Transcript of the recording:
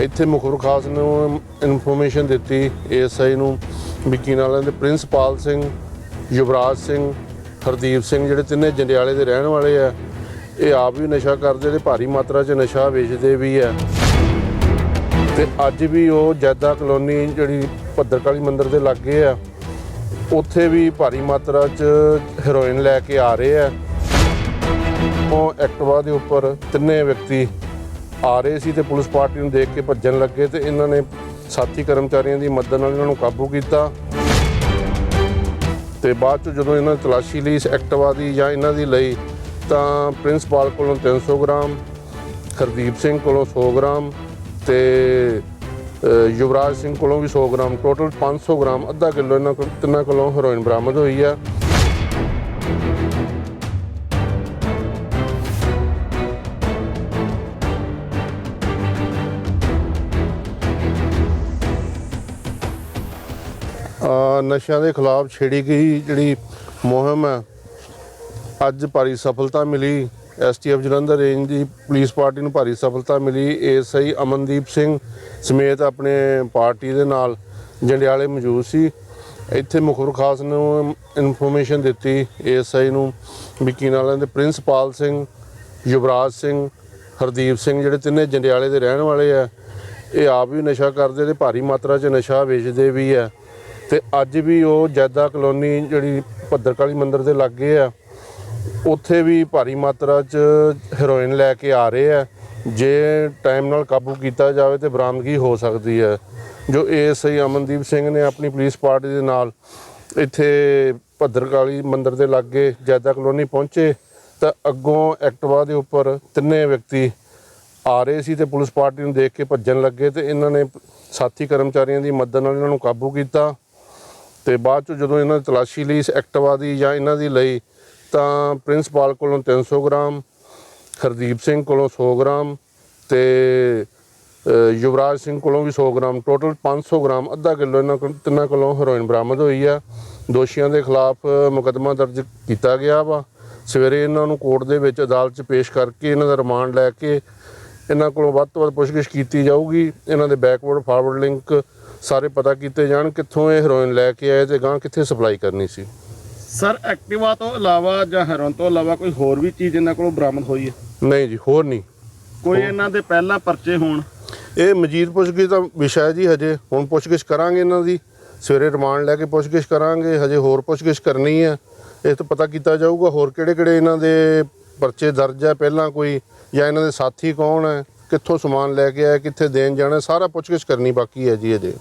ਇੱਥੇ ਮੁਖਰ ਖਾਸ ਨੂੰ ਇਨਫੋਰਮੇਸ਼ਨ ਦਿੱਤੀ ਏਐਸਆਈ ਨੂੰ ਵਿੱਕੀ ਨਾਲਾਂ ਦੇ ਪ੍ਰਿੰਸਪਾਲ ਸਿੰਘ, ਯੁਵਰਾਜ ਸਿੰਘ, ਹਰਦੀਪ ਸਿੰਘ, ਜਿਹੜੇ ਤਿੰਨੇ ਜੰਡਿਆਲੇ ਦੇ ਰਹਿਣ ਵਾਲੇ ਆ, ਇਹ ਆਪ ਵੀ ਨਸ਼ਾ ਕਰਦੇ ਤੇ ਭਾਰੀ ਮਾਤਰਾ 'ਚ ਨਸ਼ਾ ਵੇਚਦੇ ਵੀ ਆ। ਤੇ ਅੱਜ ਵੀ ਉਹ ਜੈਦਾ ਕਲੋਨੀ ਜਿਹੜੀ ਭੱਦਰਕਾਲੀ ਮੰਦਿਰ ਦੇ ਲਾਗੇ ਆ, ਉੱਥੇ ਵੀ ਭਾਰੀ ਮਾਤਰਾ 'ਚ ਹੈਰੋਇਨ ਲੈ ਕੇ ਆ ਰਹੇ ਆ। ਉਹ ਐਕਟਵਾ ਦੇ ਉੱਪਰ ਤਿੰਨੇ ਵਿਅਕਤੀ ਆ ਰਹੇ ਸੀ ਤੇ ਪੁਲਿਸ ਪਾਰਟੀ ਨੂੰ ਦੇਖ ਕੇ ਭੱਜਣ ਲੱਗੇ ਤੇ ਇਹਨਾਂ ਨੇ ਸਾਥੀ ਕਰਮਚਾਰੀਆਂ ਦੀ ਮਦਦ ਨਾਲ ਇਹਨਾਂ ਨੂੰ ਕਾਬੂ ਕੀਤਾ। ਤੇ ਬਾਅਦ ਚ ਜਦੋਂ ਇਹਨਾਂ ਨੇ ਤਲਾਸ਼ੀ ਲਈ ਇਸ ਐਕਟਿਵਾ ਦੀ ਜਾਂ ਇਹਨਾਂ ਦੀ ਲਈ, ਤਾਂ ਪ੍ਰਿੰਸਪਾਲ ਕੋਲੋਂ 300 ਗ੍ਰਾਮ, ਹਰਦੀਪ ਸਿੰਘ ਕੋਲੋਂ 100 ਗ੍ਰਾਮ ਤੇ ਯੁਵਰਾਜ ਸਿੰਘ ਕੋਲੋਂ ਵੀ 100 ਗ੍ਰਾਮ, ਟੋਟਲ 500 ਗ੍ਰਾਮ, ਅੱਧਾ ਕਿਲੋ ਇਹਨਾਂ ਕੋਲ, ਤਿੰਨਾਂ ਕੋਲੋਂ ਹੈਰੋਇਨ ਬਰਾਮਦ ਹੋਈ ਆ। ਨਸ਼ਿਆਂ ਦੇ ਖਿਲਾਫ ਛੇੜੀ ਗਈ ਜਿਹੜੀ ਮੁਹਿੰਮ ਹੈ, ਅੱਜ ਭਾਰੀ ਸਫਲਤਾ ਮਿਲੀ। ਐਸਟੀਐਫ ਜਲੰਧਰ ਰੇਂਜ ਦੀ ਪੁਲਿਸ ਪਾਰਟੀ ਨੂੰ ਭਾਰੀ ਸਫਲਤਾ ਮਿਲੀ। ਏਐਸਆਈ ਅਮਨਦੀਪ ਸਿੰਘ ਸਮੇਤ ਆਪਣੇ ਪਾਰਟੀ ਦੇ ਨਾਲ ਜੰਡਿਆਲੇ ਮੌਜੂਦ ਸੀ। ਇੱਥੇ ਮੁਖਬਰ ਖਾਸ ਨੂੰ ਇਨਫੋਰਮੇਸ਼ਨ ਦਿੱਤੀ ਏਐਸਆਈ ਨੂੰ ਵਿੱਕੀ ਨਾਲਾਂ ਦੇ ਪ੍ਰਿੰਸਪਾਲ ਸਿੰਘ, ਯੁਵਰਾਜ ਸਿੰਘ, ਹਰਦੀਪ ਸਿੰਘ, ਜਿਹੜੇ ਤਿੰਨੇ ਜੰਡਿਆਲੇ ਦੇ ਰਹਿਣ ਵਾਲੇ ਆ, ਇਹ ਆਪ ਵੀ ਨਸ਼ਾ ਕਰਦੇ ਤੇ ਭਾਰੀ ਮਾਤਰਾ 'ਚ ਨਸ਼ਾ ਵੇਚਦੇ ਵੀ ਆ। ਤੇ ਅੱਜ ਵੀ ਉਹ ਜੈਦਾ ਕਲੋਨੀ ਜਿਹੜੀ ਭੱਦਰਕਾਲੀ ਮੰਦਿਰ ਦੇ ਲਾਗੇ ਆ, ਉੱਥੇ ਵੀ ਭਾਰੀ ਮਾਤਰਾ 'ਚ ਹੈਰੋਇਨ ਲੈ ਕੇ ਆ ਰਹੇ ਆ। ਜੇ ਟਾਈਮ ਨਾਲ ਕਾਬੂ ਕੀਤਾ ਜਾਵੇ ਤੇ ਬਰਾਮਦਗੀ ਹੋ ਸਕਦੀ ਹੈ। ਜੋ ਏਐਸਆਈ ਅਮਨਦੀਪ ਸਿੰਘ ਨੇ ਆਪਣੀ ਪੁਲਿਸ ਪਾਰਟੀ ਦੇ ਨਾਲ ਇੱਥੇ ਭੱਦਰਕਾਲੀ ਮੰਦਿਰ ਦੇ ਲਾਗੇ ਜੈਦਾ ਕਲੋਨੀ ਪਹੁੰਚੇ, ਤਾਂ ਅੱਗੋਂ ਐਕਟਿਵਾ ਦੇ ਉੱਪਰ ਤਿੰਨੇ ਵਿਅਕਤੀ ਆ ਰਹੇ ਸੀ ਤੇ ਪੁਲਿਸ ਪਾਰਟੀ ਨੂੰ ਦੇਖ ਕੇ ਭੱਜਣ ਲੱਗੇ ਤੇ ਇਹਨਾਂ ਨੇ ਸਾਥੀ ਕਰਮਚਾਰੀਆਂ ਦੀ ਮਦਦ ਨਾਲ ਇਹਨਾਂ ਨੂੰ ਕਾਬੂ ਕੀਤਾ। ਤੇ ਬਾਅਦ ਚ ਜਦੋਂ ਇਹਨਾਂ ਨੇ ਤਲਾਸ਼ੀ ਲਈ ਇਸ ਐਕਟਿਵਾ ਦੀ ਜਾਂ ਇਹਨਾਂ ਦੀ ਲਈ, ਤਾਂ ਪ੍ਰਿੰਸਪਾਲ ਕੋਲੋਂ 300 ਗ੍ਰਾਮ, ਹਰਦੀਪ ਸਿੰਘ ਕੋਲੋਂ 100 ਗ੍ਰਾਮ ਤੇ ਯੁਵਰਾਜ ਸਿੰਘ ਕੋਲੋਂ ਵੀ 100 ਗ੍ਰਾਮ, ਟੋਟਲ 500 ਗ੍ਰਾਮ, ਅੱਧਾ ਕਿਲੋ ਇਹਨਾਂ ਕੋਲ, ਤਿੰਨਾਂ ਕੋਲੋਂ ਹੈਰੋਇਨ ਬਰਾਮਦ ਹੋਈ ਆ। ਦੋਸ਼ੀਆਂ ਦੇ ਖਿਲਾਫ ਮੁਕੱਦਮਾ ਦਰਜ ਕੀਤਾ ਗਿਆ ਵਾ। ਸਵੇਰੇ ਇਹਨਾਂ ਨੂੰ ਕੋਰਟ ਦੇ ਵਿੱਚ ਅਦਾਲਤ 'ਚ ਪੇਸ਼ ਕਰਕੇ ਇਹਨਾਂ ਦਾ ਰਿਮਾਂਡ ਲੈ ਕੇ ਇਹਨਾਂ ਕੋਲੋਂ ਵੱਧ ਤੋਂ ਵੱਧ ਪੁੱਛਗਿੱਛ ਕੀਤੀ ਜਾਊਗੀ। ਇਹਨਾਂ ਦੇ ਬੈਕਵਰਡ ਫਾਰਵਰਡ ਲਿੰਕ ਸਾਰੇ ਪਤਾ ਕੀਤੇ ਜਾਣ ਕਿੱਥੋਂ ਇਹ ਹੈਰੋਇਨ ਲੈ ਕੇ ਆਏ ਤੇ ਗਾਂ ਕਿੱਥੇ ਸਪਲਾਈ ਕਰਨੀ ਸੀ। ਸਰ ਐਕਟਿਵਾ ਤੋਂ ਇਲਾਵਾ ਜਾਂ ਹੈਰੋਨ ਤੋਂ ਇਲਾਵਾ ਕੋਈ ਹੋਰ ਵੀ ਚੀਜ਼ ਇਹਨਾਂ ਕੋਲੋਂ ਬਰਾਮਦ ਹੋਈ ਹੈ? ਨਹੀਂ ਜੀ ਹੋਰ ਨਹੀਂ। ਕੋਈ ਇਹਨਾਂ ਦੇ ਪਹਿਲਾਂ ਪਰਚੇ ਹੋਣ? ਇਹ ਮਜੀਦ ਪੁੱਛਗਿੱਛ ਦਾ ਵਿਸ਼ਾ ਹੈ ਜੀ ਹਜੇ। ਹੁਣ ਪੁੱਛਗਿੱਛ ਕਰਾਂਗੇ ਇਹਨਾਂ ਦੀ। ਸਵੇਰੇ ਰਿਮਾਂਡ ਲੈ ਕੇ ਪੁੱਛਗਿੱਛ ਕਰਾਂਗੇ। ਹਜੇ ਹੋਰ ਪੁੱਛਗਿੱਛ ਕਰਨੀ ਹੈ। ਇਹ ਤੋਂ ਪਤਾ ਕੀਤਾ ਜਾਊਗਾ ਹੋਰ ਕਿਹੜੇ ਕਿਹੜੇ ਇਹਨਾਂ ਦੇ ਪਰਚੇ ਦਰਜ ਹੈ। ਪਹਿਲਾਂ ਕੋਈ ਜਾਂ ਇਹਨਾਂ ਦੇ ਸਾਥੀ ਕੌਣ ਹੈ? ਕਿੱਥੋਂ ਸਮਾਨ ਲੈ ਕੇ ਆਇਆ, ਕਿੱਥੇ ਦੇਣ ਜਾਣਾ, ਸਾਰਾ ਪੁੱਛਗਿੱਛ ਕਰਨੀ ਬਾਕੀ ਹੈ ਜੀ ਅਜੇ